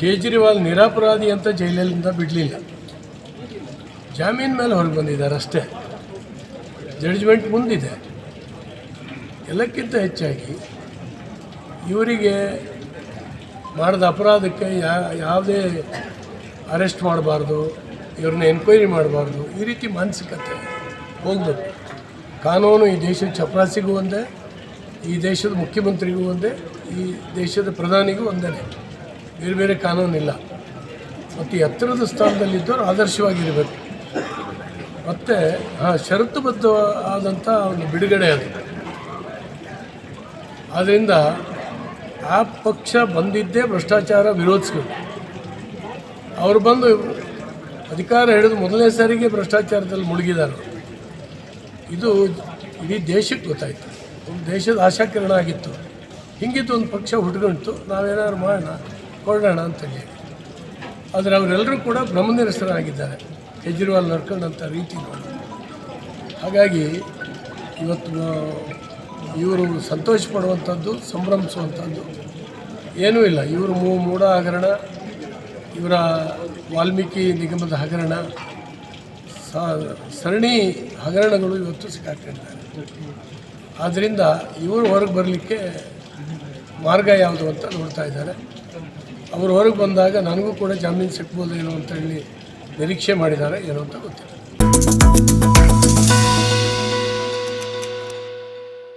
ಕೇಜ್ರಿವಾಲ್ ನಿರಪರಾಧಿ ಅಂತ ಜೈಲಿನಿಂದ ಬಿಡಲಿಲ್ಲ. ಜಾಮೀನು ಮೇಲೆ ಹೊರಗೆ ಬಂದಿದ್ದಾರೆ ಅಷ್ಟೇ. ಜಡ್ಜ್ಮೆಂಟ್ ಮುಂದಿದೆ. ಎಲ್ಲಕ್ಕಿಂತ ಹೆಚ್ಚಾಗಿ ಇವರಿಗೆ ಮಾಡಿದ ಅಪರಾಧಕ್ಕೆ ಯಾವುದೇ ಅರೆಸ್ಟ್ ಮಾಡಬಾರ್ದು, ಇವ್ರನ್ನ ಎನ್ಕ್ವೈರಿ ಮಾಡಬಾರ್ದು, ಈ ರೀತಿ ಮಾನಸಿಕತೆ ಹೋಗಬೇಕು ಕಾನೂನು ಈ ದೇಶದ ಚಪರಾಸಿಗೂ ಒಂದೇ, ಈ ದೇಶದ ಮುಖ್ಯಮಂತ್ರಿಗೂ ಒಂದೇ, ಈ ದೇಶದ ಪ್ರಧಾನಿಗೂ ಒಂದೇ ಬೇರೆ ಬೇರೆ ಕಾನೂನಿಲ್ಲ. ಮತ್ತು ಎತ್ತರದ ಸ್ಥಾನದಲ್ಲಿದ್ದವರು ಆದರ್ಶವಾಗಿರಬೇಕು. ಮತ್ತು, ಹಾಂ ಷರತ್ತುಬದ್ಧ ಆದಂಥ ಒಂದು ಬಿಡುಗಡೆ ಅದು. ಆದ್ದರಿಂದ ಆ ಪಕ್ಷ ಬಂದಿದ್ದೇ ಭ್ರಷ್ಟಾಚಾರ ವಿರೋಧಿಸ್ಬೇಕು. ಅವರು ಬಂದು ಅಧಿಕಾರ ಹಿಡಿದು ಮೊದಲನೇ ಸಾರಿಗೆ ಭ್ರಷ್ಟಾಚಾರದಲ್ಲಿ ಮುಳುಗಿದ್ದಾರೆ. ಇದು ಇಡೀ ದೇಶಕ್ಕೆ ಗೊತ್ತಾಯಿತು. ಒಂದು ದೇಶದ ಆಶಾಕಿರಣ ಆಗಿತ್ತು. ಹಿಂಗಿದ್ದು ಒಂದು ಪಕ್ಷ ಹುಟ್ಕೊಂತು ನಾವೇನಾದ್ರು ಮಾಡೋಣ? ಕೊಡೋಣ ಅಂತೇಳಿ. ಆದರೆ ಅವರೆಲ್ಲರೂ ಕೂಡ ಬ್ರಹ್ಮನಿರಸರಾಗಿದ್ದಾರೆ. ಕೇಜ್ರಿವಾಲ್ ನಡ್ಕೊಂಡಂಥ ರೀತಿ ನೋಡಿ. ಹಾಗಾಗಿ ಇವತ್ತು ಇವರು ಸಂತೋಷ ಪಡುವಂಥದ್ದು, ಸಂಭ್ರಮಿಸುವಂಥದ್ದು. ಏನೂ ಇಲ್ಲ. ಇವರು ಮೂ, ಮೂಢ ಹಗರಣ, ಇವರ ವಾಲ್ಮೀಕಿ ನಿಗಮದ ಹಗರಣ ಸರಣಿ ಹಗರಣಗಳು ಇವತ್ತು ಸಿಕ್ಕಾಕೊಂಡಿದ್ದಾರೆ ಆದ್ದರಿಂದ ಇವರು ಹೊರಗೆ ಬರಲಿಕ್ಕೆ ಮಾರ್ಗ ಯಾವುದು ಅಂತ ನೋಡ್ತಾ ಇದ್ದಾರೆ. ಅವರು ಹೊರಗೆ ಬಂದಾಗ ನನಗೂ ಕೂಡ ಜಾಮೀನು ಸಿಗ್ಬೋದೇನೋ ಅಂತ ಹೇಳಿ ನಿರೀಕ್ಷೆ ಮಾಡಿದ್ದಾರೆ ಏನೋ ಅಂತ ಗೊತ್ತಿಲ್ಲ.